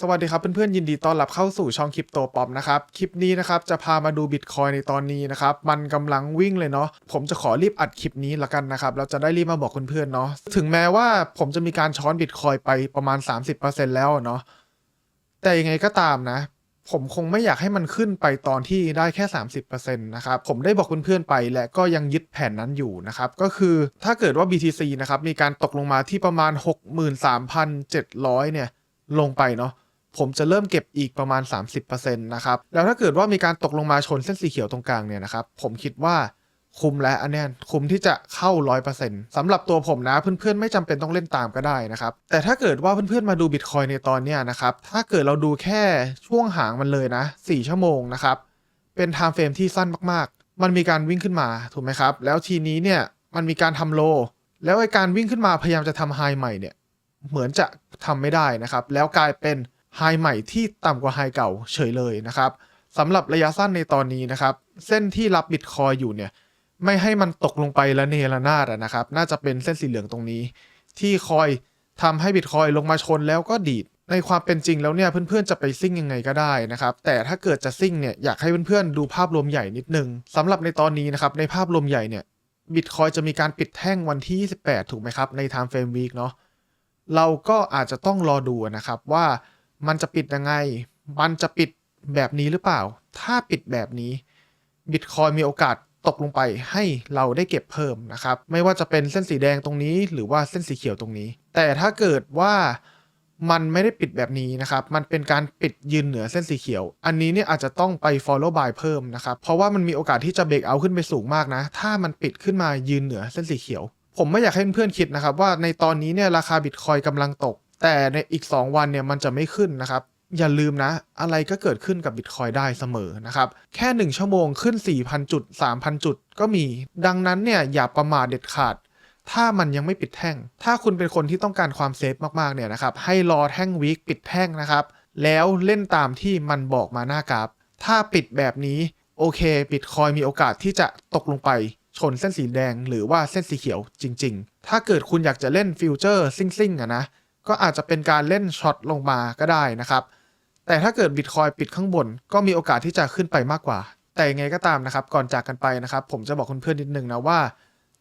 สวัสดีครับเพื่อนๆยินดีต้อนรับเข้าสู่ช่องคริปโตป๊อปนะครับ คลิปนี้นะครับจะพามาดูบิตคอยในตอนนี้นะครับ มันกำลังวิ่งเลยเนาะผมจะขอรีบอัดคลิปนี้ละกันนะครับ เราจะได้รีบมาบอกเพื่อนๆเนาะถึงแม้ว่าผมจะมีการช้อนบิตคอยไปประมาณ 30%แล้วเนาะแต่ยังไงก็ตามนะ ผมคงไม่อยากให้มันขึ้นไปตอนที่ได้แค่ 30%นะครับผมได้บอกเพื่อนๆไปและก็ยังยึดแผนนั้นอยู่นะครับก็คือถ้าเกิดว่า BTC นะครับมีการตกลงมาที่ประมาณ 63,700 เนี่ยลงไปเนาะ ผมจะเริ่มเก็บอีกประมาณ 30%นะครับ แล้วถ้าเกิดว่ามีการตกลงมาชนเส้นสีเขียวตรงกลางเนี่ยนะครับ ผมคิดว่าคุ้มและอันเนี้ยคุ้มที่จะเข้า 100%สำหรับตัวผมนะเพื่อนๆไม่จำเป็นต้องเล่นตามก็ได้นะครับ แต่ถ้าเกิดว่าเพื่อนๆมาดูบิตคอยในตอนเนี้ยนะครับ ถ้าเกิดเราดูแค่ช่วงหางมันเลยนะ 4 ชั่วโมงนะครับ เป็นไทม์เฟรมที่สั้นมากๆ มันมีการวิ่งขึ้นมาถูกไหมครับ แล้วทีนี้เนี่ยมันมีการทำโล แล้วไอการวิ่งขึ้นมาพยายามจะทำไฮใหม่เนี่ยเหมือนจะทำไม่ได้นะครับ แล้วกลายเป็น ไฮใหม่ที่ต่ำกว่าไฮเก่าเฉยเลยนะครับสำหรับระยะสั้นในตอนนี้นะครับ เส้นที่รับบิตคอยอยู่เนี่ย ไม่ให้มันตกลงไปละเนระนาดนะครับ น่าจะเป็นเส้นสีเหลืองตรงนี้ ที่คอยทำให้บิตคอยลงมาชนแล้วก็ดีด ในความเป็นจริงแล้วเนี่ยเพื่อนๆจะไปซิ่งยังไงก็ได้นะครับ แต่ถ้าเกิดจะซิ่งเนี่ยอยากให้เพื่อนๆดูภาพรวมใหญ่นิดนึงสำหรับในตอนนี้นะครับในภาพรวมใหญ่เนี่ยบิตคอยจะมีการปิดแท่งวันที่ 28 ถูกไหมครับใน time frame week เนาะเราก็อาจจะต้องรอดูนะครับว่า มันจะปิดยังไง มันจะปิดแบบนี้หรือเปล่า ถ้าปิดแบบนี้บิตคอยมีโอกาสตกลงไปให้เราได้เก็บเพิ่มนะครับ ไม่ว่าจะเป็นเส้นสีแดงตรงนี้หรือว่าเส้นสีเขียวตรงนี้ แต่ถ้าเกิดว่ามันไม่ได้ปิดแบบนี้นะครับ มันเป็นการปิดยืนเหนือเส้นสีเขียว อันนี้เนี่ยอาจจะต้องไป follow by เพิ่มนะครับ เพราะว่ามันมีโอกาสที่จะเบรกเอาขึ้นไปสูงมากนะ ถ้ามันปิดขึ้นมายืนเหนือเส้นสีเขียว ผมไม่อยากให้เพื่อนๆคิดนะครับว่าในตอนนี้เนี่ยราคาบิตคอยกำลังตก แต่ในอีก 2 วันเนี่ยมันจะไม่ขึ้นนะครับ อย่าลืมนะ อะไรก็เกิดขึ้นกับบิตคอยได้เสมอนะครับ แค่ 1 ชั่วโมงขึ้น 4,000 จุด 3,000 จุดก็มี ดังนั้นเนี่ยอย่าประมาทเด็ดขาด ถ้ามันยังไม่ปิดแท่ง ถ้าคุณเป็นคนที่ต้องการความเซฟมากๆเนี่ยนะครับให้รอแท่งวีคปิดแท่งนะครับแล้วเล่นตามที่มันบอกมาหน้ากราฟ ถ้าปิดแบบนี้โอเคบิตคอยมีโอกาสที่จะตกลงไปชนเส้นสีแดงหรือว่าเส้นสีเขียวจริง ๆ ถ้าเกิดคุณอยากจะเล่นฟิวเจอร์ซิ่งๆอะนะ ก็อาจจะเป็นการเล่นช็อตลงมาก็ได้นะครับ แต่ถ้าเกิดบิตคอยปิดข้างบน ก็มีโอกาสที่จะขึ้นไปมากกว่า แต่ยังไงก็ตามนะครับ ก่อนจากกันไปนะครับ ผมจะบอกเพื่อนๆนิดนึงนะว่า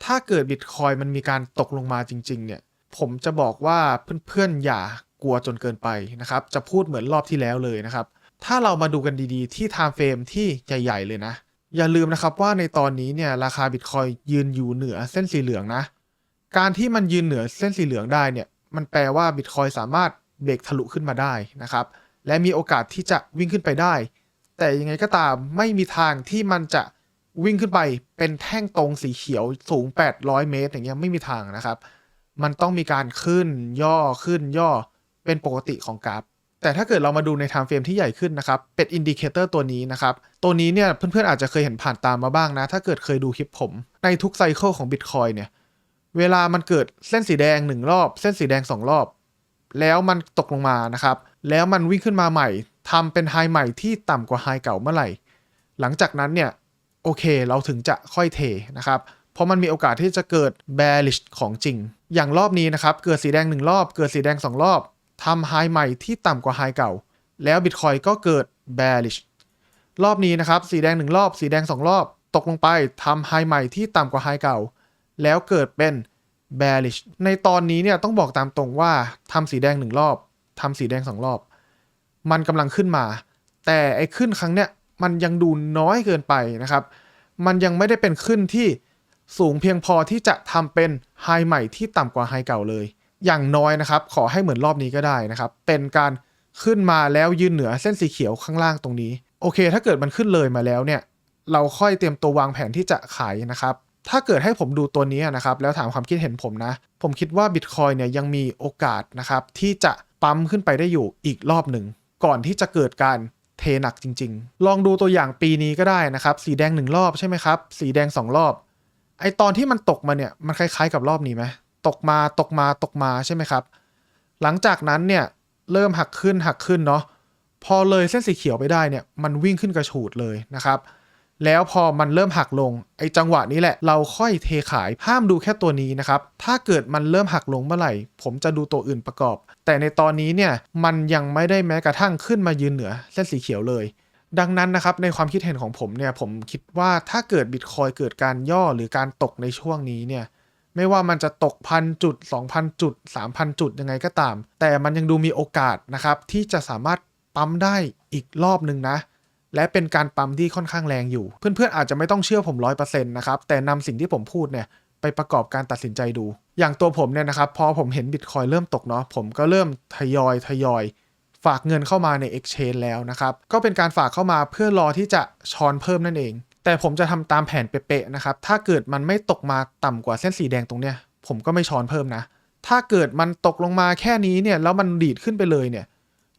ถ้าเกิดบิตคอยมันมีการตกลงมาจริง ๆ เนี่ย ผมจะบอกว่าเพื่อนๆอย่ากลัวจนเกินไปนะครับ จะพูดเหมือนรอบที่แล้วเลยนะครับ ถ้าเรามาดูกันดีๆ ที่ time frame ที่ใหญ่ ๆ เลยนะ อย่าลืมนะครับว่าในตอนนี้เนี่ยราคาบิตคอยยืนอยู่เหนือเส้นสีเหลืองนะ การที่มันยืนเหนือเส้นสีเหลืองได้เนี่ย มันแปลว่าบิตคอยสามารถเบรกทะลุขึ้นมาได้นะครับ และมีโอกาสที่จะวิ่งขึ้นไปได้ แต่ยังไงก็ตามไม่มีทางที่มันจะวิ่งขึ้นไปเป็นแท่งตรงสีเขียวสูง 800 เมตร อย่างเงี้ยไม่มีทางนะครับ มันต้องมีการขึ้นย่อขึ้นย่อเป็นปกติของกราฟ แต่ถ้าเกิดเรามาดูใน time frame ที่ใหญ่ขึ้นนะครับ เป็นอินดิเคเตอร์ตัวนี้นะครับ ตัวนี้เนี่ยเพื่อนๆอาจจะเคยเห็นผ่านตามมาบ้างนะ ถ้าเกิดเคยดูคลิปผม ในทุกไซเคิลของ Bitcoin เนี่ย เวลามันเกิดเส้นสีแดง1รอบ เส้นสีแดง2รอบ แล้วมันตกลงมานะครับ แล้วมันวิ่งขึ้นมาใหม่ทำเป็นไฮใหม่ที่ต่ำกว่าไฮเก่าเมื่อไหร่ หลังจากนั้นเนี่ยโอเคเราถึงจะค่อยเทนะครับ เพราะมันมีโอกาสที่จะเกิด bearish ของจริง อย่างรอบนี้นะครับ เกิดสีแดง 1 รอบ เกิดสีแดง 2 รอบทำไฮใหม่ที่ต่ำกว่าไฮเก่า แล้ว Bitcoin ก็เกิด bearish รอบนี้นะครับ สีแดง 1 รอบ สีแดง 2 รอบ ตกลงไปทำไฮใหม่ที่ต่ำกว่าไฮเก่า แล้วเกิดเป็น bearish ในตอนนี้เนี่ยต้องบอกตามตรงว่าทำสีแดง1รอบทำสีแดง2รอบ มันกำลังขึ้นมา แต่ไอ้ขึ้นครั้งเนี้ยมันยังดูน้อยเกินไปนะครับ มันยังไม่ได้เป็นขึ้นที่สูงเพียงพอที่จะทำเป็นไฮใหม่ที่ต่ำกว่าไฮเก่าเลย อย่างน้อยนะครับ ขอให้เหมือนรอบนี้ก็ได้นะครับ เป็นการขึ้นมาแล้วยืนเหนือเส้นสีเขียวข้างล่างตรงนี้ โอเค ถ้าเกิดมันขึ้นเลยมาแล้วเนี่ย เราค่อยเตรียมตัววางแผนที่จะขายนะครับ ถ้าเกิดให้ผมดูตัวนี้นะครับ แล้วถามความคิดเห็นผมนะ ผมคิดว่า Bitcoin เนี่ยยังมีโอกาสนะครับ ที่จะปั๊มขึ้นไปได้อยู่อีกรอบหนึ่ง ก่อนที่จะเกิดการเทหนักจริง ๆ ลองดูตัวอย่างปีนี้ก็ได้นะครับ สีแดงหนึ่งรอบใช่ไหมครับ สีแดงสองรอบ ไอตอนที่มันตกมาเนี่ย มันคล้ายๆกับรอบนี้ไหมตกมาตกมาตกมาใช่ไหมครับ หลังจากนั้นเนี่ยเริ่มหักขึ้นหักขึ้นเนาะพอเลยเส้นสีเขียวไปได้เนี่ยมันวิ่งขึ้นกระฉูดเลยนะครับ แล้วพอมันเริ่มหักลง ไอ้จังหวะนี้แหละ เราค่อยเทขายห้ามดูแค่ตัวนี้นะครับ ถ้าเกิดมันเริ่มหักลงเมื่อไหร่ ผมจะดูตัวอื่นประกอบ แต่ในตอนนี้เนี่ยมันยังไม่ได้แม้กระทั่งขึ้นมายืนเหนือเส้นสีเขียวเลย ดังนั้นนะครับในความคิดเห็นของผมเนี่ยผมคิดว่าถ้าเกิดบิตคอยเกิดการย่อหรือการตกในช่วงนี้เนี่ยไม่ว่ามันจะตกพันจุด 2,000 จุด 3,000 จุดยังไงก็ตาม แต่มันยังดูมีโอกาสนะครับที่จะสามารถปั๊มได้อีกรอบหนึ่งนะ และเป็นการปั๊มที่ค่อนข้างแรงอยู่ เพื่อนๆอาจจะไม่ต้องเชื่อผม100%นต์นะครับ แต่นำสิ่งที่ผมพูดเนี่ยไปประกอบการตัดสินใจดู อย่างตัวผมเนี่ยนะครับ พอผมเห็นบิตคอยเริ่มตกเนาะ ผมก็เริ่มทยอยทยอย ฝากเงินเข้ามาใน Exchange แล้วนะครับ ก็เป็นการฝากเข้ามาเพื่อรอที่จะช้อนเพิ่มนั่นเอง แต่ผมจะทำตามแผนเป๊ะๆนะครับ ถ้าเกิดมันไม่ตกมาต่ำกว่าเส้นสีแดงตรงเนี้ย ผมก็ไม่ช้อนเพิ่มนะ ถ้าเกิดมันตกลงมาแค่นี้เนี่ย แล้วมันดีดขึ้นไปเลยเนี่ย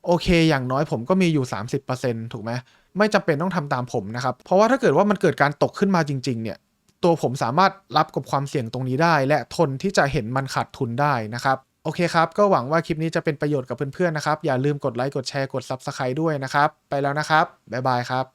โอเค อย่างน้อยผมก็มีอยู่ 30%ถูกไหม ไม่จำเป็นต้องทำตามผมนะครับ เพราะว่าถ้าเกิดว่ามันเกิดการตกขึ้นมาจริง ๆ เนี่ย ตัวผมสามารถรับกับความเสี่ยงตรงนี้ได้ และทนที่จะเห็นมันขาดทุนได้นะครับ โอเคครับ ก็หวังว่าคลิปนี้จะเป็นประโยชน์กับเพื่อนๆนะครับ อย่าลืมกดไลค์ กดแชร์ กด Subscribe ด้วยนะครับ ไปแล้วนะครับ บ๊ายบายครับ